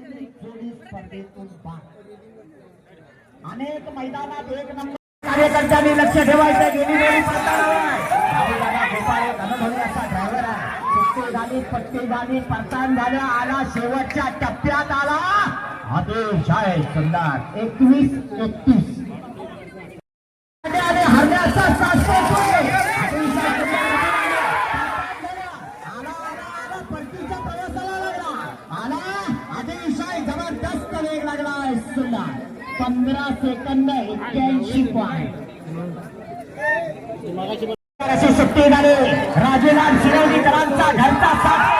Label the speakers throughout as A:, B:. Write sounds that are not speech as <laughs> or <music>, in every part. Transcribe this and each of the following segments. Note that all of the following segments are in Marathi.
A: पहिली जोडी स्पर्धेतून बाद. अनेक मैदानात एक नंबर. कार्यकर्त्यांनी लक्ष ठेवायचं गेली जोडी पडताना गोपाळ धनधनी असा ड्रायव्हर आहे. सुट्टी झाली पट्टी झाली पडतान झालं आला शेवटच्या टप्प्यात आला अतिशय सुंदर एकवीस एकतीस. आणि हरण्याचा पंधरा सेकंद एक्क्याऐंशी पॉईंट असे सुट्टी झाले. राजेलाल शिरवलीकरांचा घरचा साथ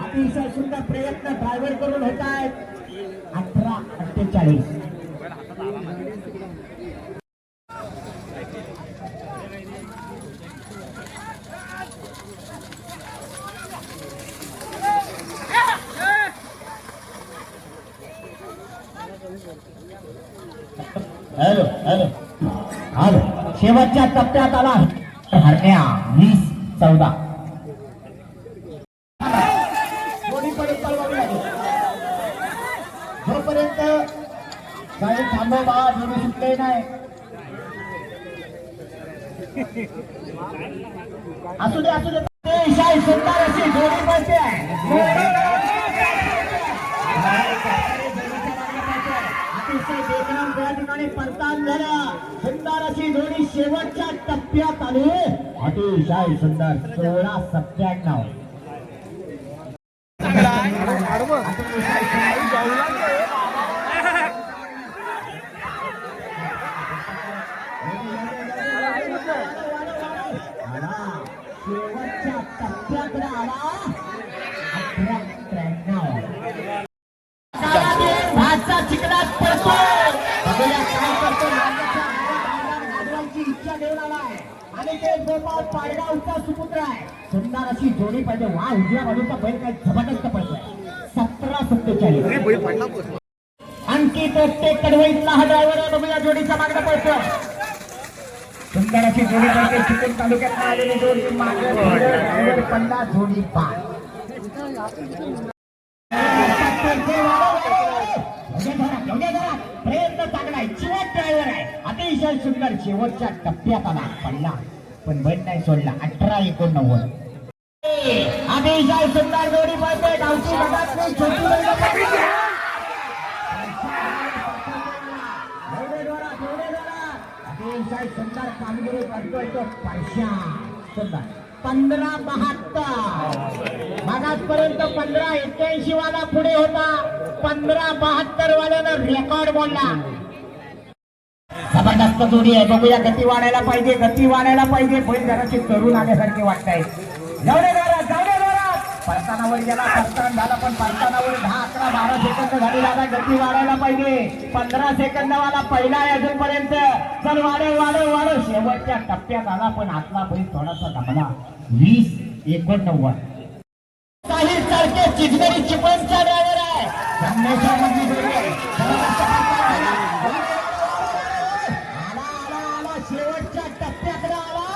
A: अतिशय सुंदर प्रयत्न ड्रायव्हर करून होत आहेत. अठरा अठ्ठेचाळीस. शेवटच्या टप्प्यात आला हरण्या वीस चौदा. जोपर्यंत काही थांबव बा जोडी नाही. असू दे असू दे. ते शाही सुंदर अशी जोडी पडते अतिशय देखणं त्या ठिकाणी परतान शेवटच्या टप्प्यात आले. अतिशय सुंदर सोळा सत्त्याण्णव. वा उजव्या बाजूचा बैल काय झबरदस्त पडतोय. सतरा सत्तेचाळीस. अंकित ते कडवईतला हा ड्रायव्हर आहे. बघूया जोडीचा मागणं पडतो सुंदर अशी जोडी पडते चिकन तालुक्यात आलेली जोडी. पन्नास जोडी. बाद प्रयत्न चांगला आहे. चिवट ड्रायव्हर आहे. अतिशय सुंदर. शेवटच्या टप्प्यात आला. पडला. पण बैल नाही सोडला. अठरा एकोणनव्वद. अतिशय सुंदर जोडी पडते गावची छोटी अतिशय सुंदर कामगिरी करतोय तो पैशा सुंदर पंधरा बहात्तर. मागासपर्यंत पंधरा एक्क्याऐंशी वाला पुढे होता. पंधरा बहात्तर वाल्यानं रेकॉर्ड बोलला जबरदस्त जोडी आहे. बघूया गती वाढायला पाहिजे गती वाढायला पाहिजे. बैल जराशी तरुण आल्यासारखे आहे जाऊदे जोरात जाऊदे जोरात परतानावर गेला परतान झाला पण परतानावर दहा अकरा बारा सेकंद झाली. दादा गती वाढायला पाहिजे. पंधरा सेकंद वाला पहिला आहे अजूनपर्यंत. चल वाढव वाढव वाढव. शेवटच्या टप्प्यात आला पण आतला बैल थोडासा दमला. वीस एकोणनव्वद. काही सारखे चिजगरी चिपळूणचा ड्रायव्हर आहे. संदेशामधली जोडी शेवटच्या टप्प्याकडे आला.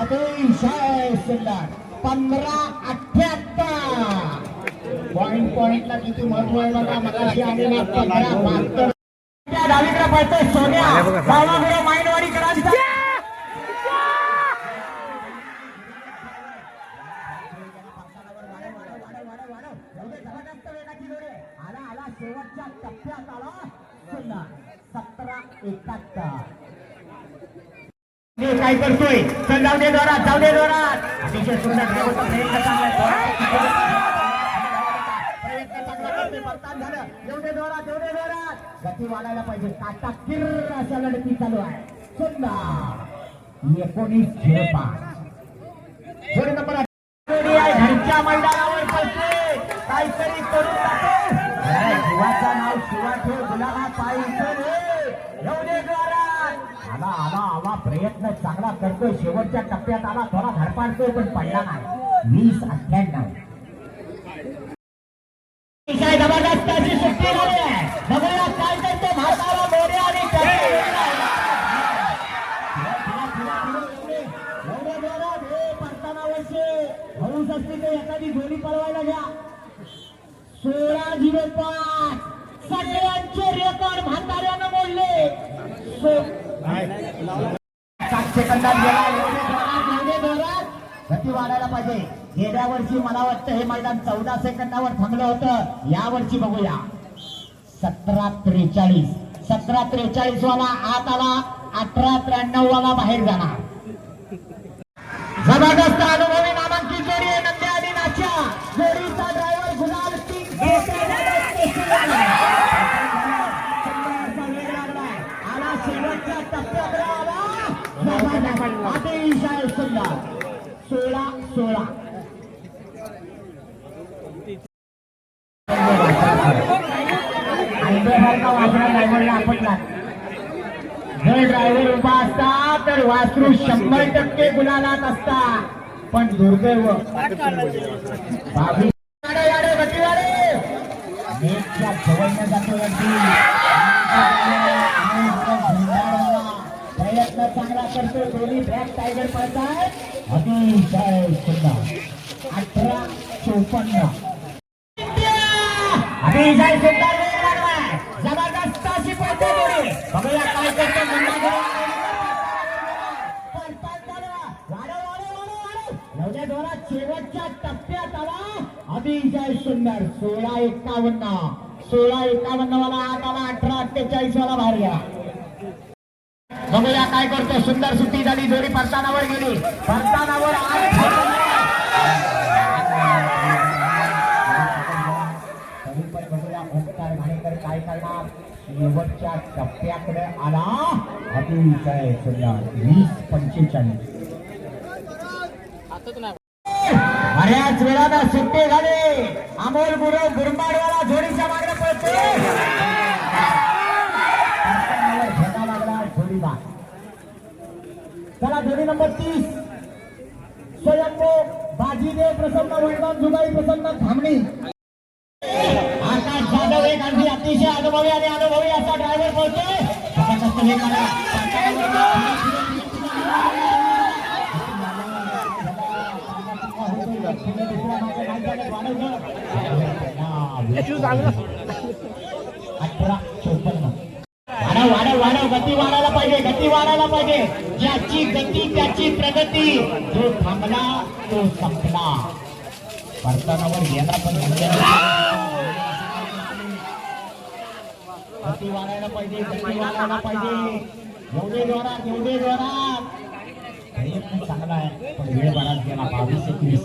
A: अतिशय सुंदर पंधरा अठ्याहत्तर पॉइंट पॉइंटला किती महत्त्व आहे बघा मगाशी आलेला पंधरा बहात्तर डावीकडे पळतोय सोन्या मायनवाडी करायचा आला आला शेवटच्या टप्प्यात आला सुंदर सतरा एकाहत्तर मी काय करतोय चल जाऊ दे जोरात जाऊ दे जोरात अतिशय सुंदर प्रयत्न चांगला प्रयत्न चांगला झालं एवढे जोरात एवढे जोरात गती वाढायला पाहिजे काटा अशा लढती चालू आहे सुंदर एकोणीस झिरो पाच जोडी नंबर घरच्या मैदानावर काहीतरी करू टाकू अरे, शिवाचं नाव शिवा ठेव गुलाबा पाहिजे रे एवढे जोरात आला आला आला प्रयत्न चांगला करतोय. शेवटच्या टप्प्यात आला थोडा धडपाडतोय पण पडला नाही. वीस अठ्ठ्याण्णव. काय जबरदस्त अशी सुट्टी झाली आहे. बघूया काय करतो भारताला मोरे आणि कॅप्टन. एवढ्या जोरात पडताना वर्षे हळूच असली तर एखादी जोडी पळवायला घ्या सोळा झिरो पाच सगळ्यांचे रेकॉर्ड म्हाताऱ्यानं मोडले सेकंदात गेला. गती वाढायला पाहिजे. गेल्या वर्षी मला वाटतं हे मैदान चौदा सेकंदावर थांबलं होतं. या वर्षी बघूया. सतरा त्रेचाळीस. सतरा त्रेचाळीस वाला आत आला. अठरा त्र्याण्णव वाला बाहेर जाणार. जबरदस्त अनुभवी नामांकित जोडी नंद्या आणि नाच्या. जोडीचा अतिशय सुंदर सोळा सोळा आंबेसारखा वासरा ड्रायव्हरला जर ड्रायव्हर उभा असता तर वासरू शंभर टक्के गुलालात असता पण दुर्दैव भावी जवळ जातो अगदी. प्रयत्न चांगला करतो दोन्ही ब्लॅक टायगर पळताय. अतिशय सुंदर अठरा चौपन्न. अतिशय सुंदर जबरदस्त अशी बघूया काय करतो शेवटच्या टप्प्यात आला. अतिशय सुंदर सोळा एकावन्न. सोळा एकावन्न वाला आत आला. अठरा अठ्ठेचाळीस वाला बाहेर गेला. बघूया काय करतो सुंदर सुट्टी झाली जोडी परतानावर गेली. परतानावर काय करणार शेवटच्या टप्प्याकडे आला अतिशय सध्या वीस पंचेचाळीस बऱ्याच वेळाला सुट्टी झाली. अमोल गुरु गुरबाडवाला जोडीच्या मागे पळतो परतानावर झेंडा लागला जोडीला चला जोडी नंबर तीस. स्वयंभू बाजीदेव प्रसन्न वैभव जुगाई प्रसन्न धामणी. आकाश जाधव एक अगदी अतिशय अनुभवी आणि अनुभवी असा ड्रायव्हर बोलतोय जबरदस्त वेग आला. अठरा चोपन्न वाढव वाढव वाढव गती वाढायला पाहिजे गती वाढायला पाहिजे. ज्याची गती त्याची प्रगती जो थांबला तो संपला. परतानावर गेला पण गती वाढायला पाहिजे गती वाढायला पाहिजे. एवढे जोरात एवढे जोरात. प्रयत्न चांगला आहे पण वेळ बराच गेला बावीस एकवीस.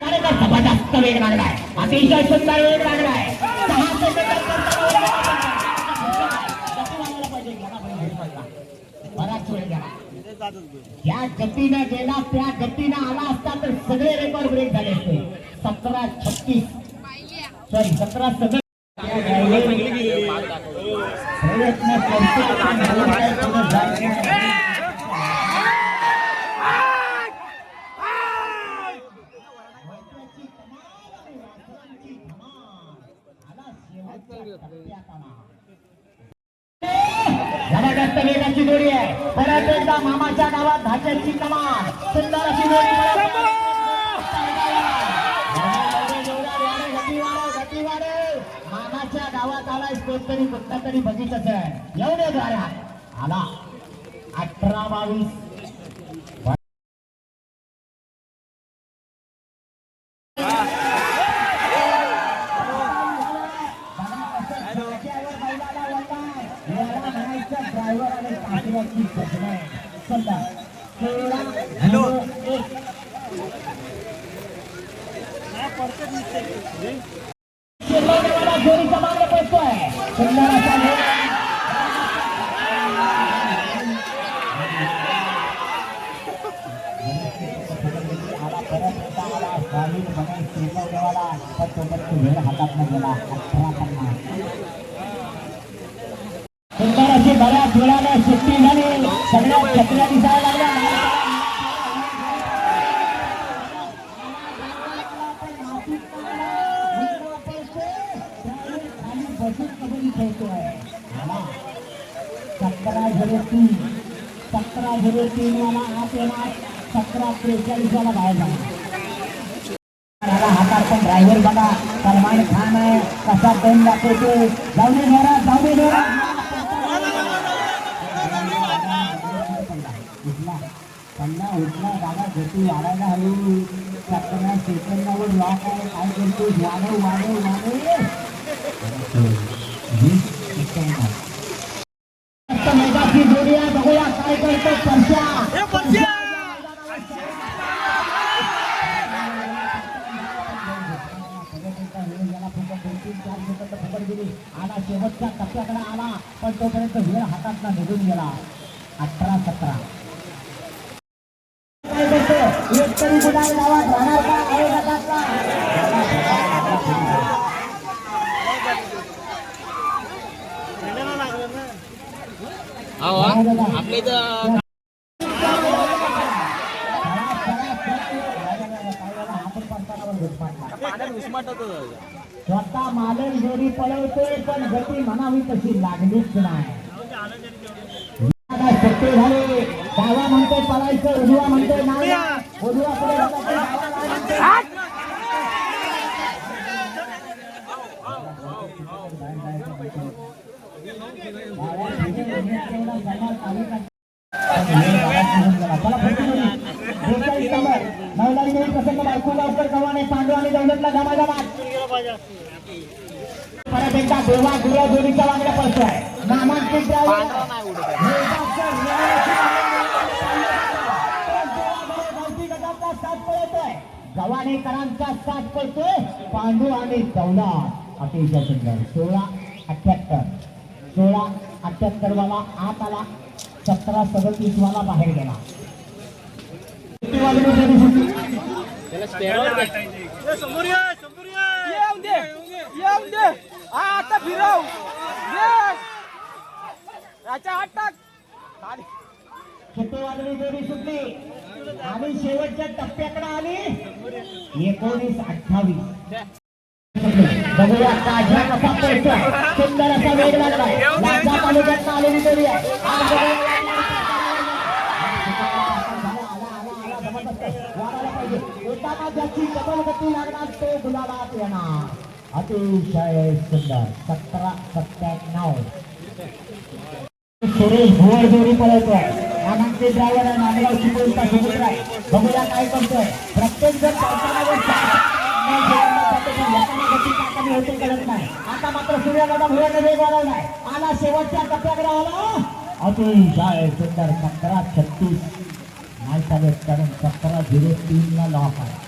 A: कार्यकर्ता जास्त वेग लागलाय अतिशय सुंदर वेग लागलाय सहा सेकंदात परतानावर गती वाढायला पाहिजे गेला पण वेळ पडला बराच वेळ ज्या गतीनं गेला त्या गतीनं आला असता तर सगळे रेकॉर्ड ब्रेक झाले असते. सतरा छत्तीस. सॉरी सतरा सगळे. प्रयत्न करतो पण एवढं काही पुढं जात नाही. वासराची कमाल आणि वासरांची धमाल. आला शेवटच्या टप्प्यात आला. जबरदस्त वेगाची जोडी आहे परत एकदा मामाच्या गावात धाच्याची कमान. सुंदर अशी जोडी. मामाच्या गावात आलाय कोणतरी कुठला तरी बघितच आहे. एवढे द्वारा आला. अठरा बावीस ड्रायव्हर आणि कासऱ्याची घटना चला हॅलो जोडीचा मागे पडतोय सुंदर असा वेग. आला परत एकदा आला गाडीत बघाय शिरकवलेवाला पण तोपर्यंत वेळ हातात न गेला अठरा पन्नास सुंदर अशी बऱ्याच वेळाने सुट्टी झाली सगळ्या छत्र्या दिसायला लागल्या खाली बसून कबड्डी खेळतोय सतरा झिरो तीन सतरा झिरो तीन वाला आत येणार सतरा त्रेचाळीस वाला बाहेर जाणार त्याला हातात पण ड्रायव्हर बघा सलमान खान आहे कसा दम दाखवतोय जाऊ दे जोरात जाऊ दे जोरात उठला पल्ला उठला दादा गती वाढायला हवी सत्तरा सेकंदावर लॉक आहे काय करतोय वाढव वाढव वाढव वीस बघूया काय करतो परशा आला. शेवटच्या टप्प्याकडे आला पण तोपर्यंत वेळ हातात निघून गेला. अठरा सतरा. एक तरी गावात राहणार का? आयोजकाचा
B: आपल्या
A: स्वतः मालक जोडी पळवतोय पण गती म्हणावी तशी लागलीच नाही आता सत्ते झाले डावा म्हणतोय पळायचं उजवा म्हणतोय नाही उजवा पळायचं पांडू आणि दौलतला परत एकदा देवा गुरा जोडीचा वागण्या पडतोय नामांकित driver. साथ पडतोय पांडू आणि दौलात अतिशय सुंदर सोळा अठ्याहत्तर सोळा अठ्याहत्तर वाला आत आला सतरा सदतीस वाला बाहेर गेला.
C: आता फिरव. ये. याच्या आत टाक. खाली.
A: किती वाजली जोडी सुटली? आणि शेवटच्या टप्प्याकडे आली? एकोणीस अठ्ठावीस. बघूया काढला कसा पोहोचला सुंदर असा वेग लागलाय लांजा तालुक्यात आलेली जोडी आहे आज बघूया <laughs> आला, आला, आला, जबरदस्त. वाढायला पाहिजे. येताना ज्याची डबल गती लागणार तो गुलाबात येणार अतिशय सुंदर सतरा सत्त्याण्णव सुरेश भुवर जोडी पळवतोय नामांकित ड्रायव्हर आहे नांदगाव चिपळूणचा सुपुत्र आहे बघूया काय करतोय. प्रत्येक जण होते कळत नाही. आता मात्र सूर्यदादा भुवरने वेग वाढवलाय आला शेवटच्या टप्प्याकडे आला. अतिशय सुंदर सतरा छत्तीस. नाही चालत कारण सतरा झिरो तीन ला लॉक आहे.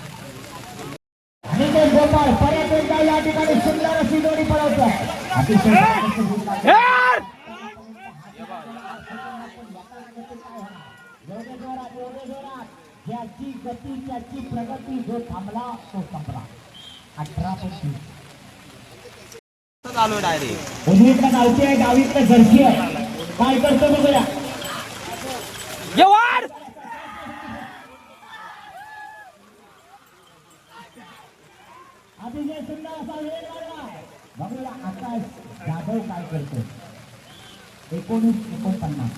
A: आणि ते गोपाळ परत एकदा या ठिकाणी सुंदर अशी जोडी पळवतोय. अतिशय ज्याची गती त्याची प्रगती जो थांबला तो संपला. अठरा पंचवीस
B: चालू डायरेक्ट
A: उजवीकडे गावची आहे डावीकडे आहे. काय करतो बघूया अतिशय सुंदर असा लागलाय बघूया आता जाधव काय करतो एकोणीस एकोणपन्नास.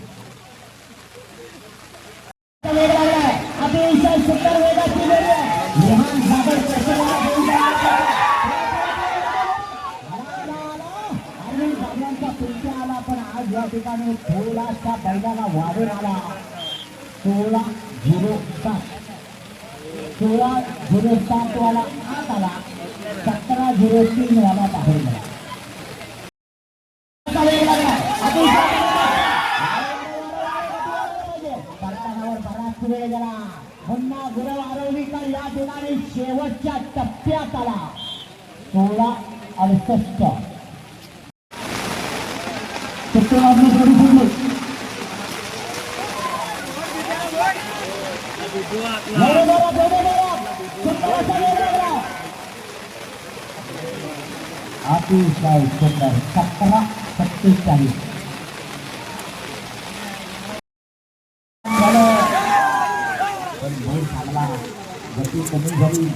A: वेग लागलाय अतिशय सुंदर वेगाची जोडी आहे लहान सागर प्रसंगाला घेऊन जाणार. आला, आला, आला. आणि सगळ्यांचा पुढच्या आला पण आज या ठिकाणी थोडासा बैलाला वाढून आला. सोळा झिरो सात सोळा झिरो सात वाला आत आला. सतरा झिरो तीन वाला बाहेर गेला वेळ गेला. पुन्हा गुरव आरवलीकर या ठिकाणी शेवटच्या टप्प्यात आला. सोळा अडसष्ट किती वाजली जोडी सोडली एवढे जोरात, एवढे जोरात. सुंदर असा वेग लागला. अतिशय सुंदर सतरा सत्तेचाळीस चांगला गती कमी झाली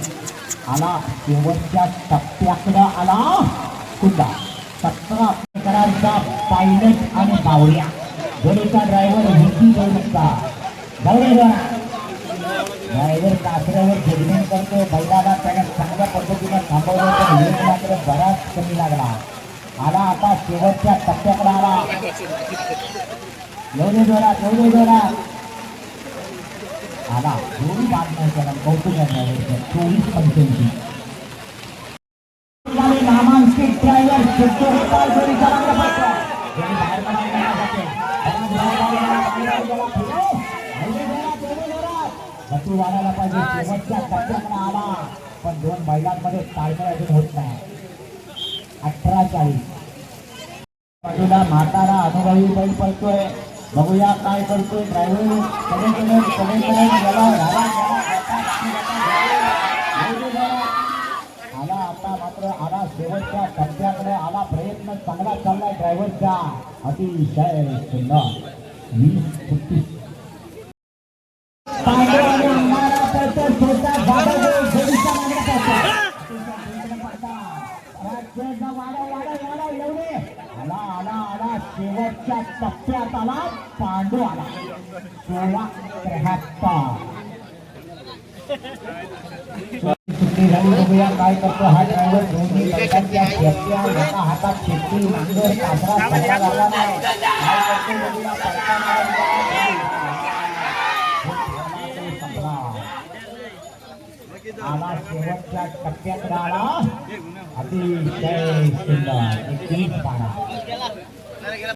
A: आला. शेवटच्या टप्प्याकडं आला कुंडा सतरा करांचा पायलट आणि बावड्या गडीचा ड्रायव्हर हिंदी जाऊ शकता ड्रायव्हर कासऱ्यावर जजमेंट करतो बैलाला त्याने चांगल्या पद्धतीने थांबवलं पण वेग मात्र बराच कमी लागला आला आता शेवटच्या टप्प्याकडे आला येऊ दे जोरात येऊ दे जोरात आला जोडी बांधण्यात त्याला कौतुक आहे ड्रायव्हरचं चोवीस पंच्याऐंशी झाले नामांकित ड्रायव्हर शुद्ध गोपाळ जोडीचा मागे पडतो. जोडी बाहेर पडायला जाते. बाहेर पडायला बाहेर गेला फिरो. एवढे जोरात, एवढे जोरात. गती वाढायला पाहिजे शेवटच्या टप्प्याकडे आला. पण दोन बैलांमध्ये ताळमेळ अजून होत नाही. अठरा चाळीस. बाजूला म्हातारा अनुभवी बैल पडतोय बघूया काय करतोय ड्रायव्हर सगळीकडे सगळीकडे गेला झाला. आला आता मात्र आला शेवटच्या टप्प्याकडे आला प्रयत्न चांगला चाललाय ड्रायव्हरचा अतिशय सुंदर. वीस छत्तीस पांडवाने मारा पडतो छोटा बाबाजी जोडीच्या मागे पडतो. राज्याचा वाडा वाडा वाडा एवढे आला आला आला शेवटच्या टप्प्यात आला पांडू आला सोळा त्र्याहत्तर सुट्टी झाली बघूया काय करतो हा ड्रायव्हर दोन्ही बैलांच्या शेपट्या एका हातात शेपटी नांगर कासरा सगळा झाला नाही काय करतो बघूया पळताना संपला. आला शेवटच्या टप्प्याकडे आला अतिशय सुंदर एकवीस बारा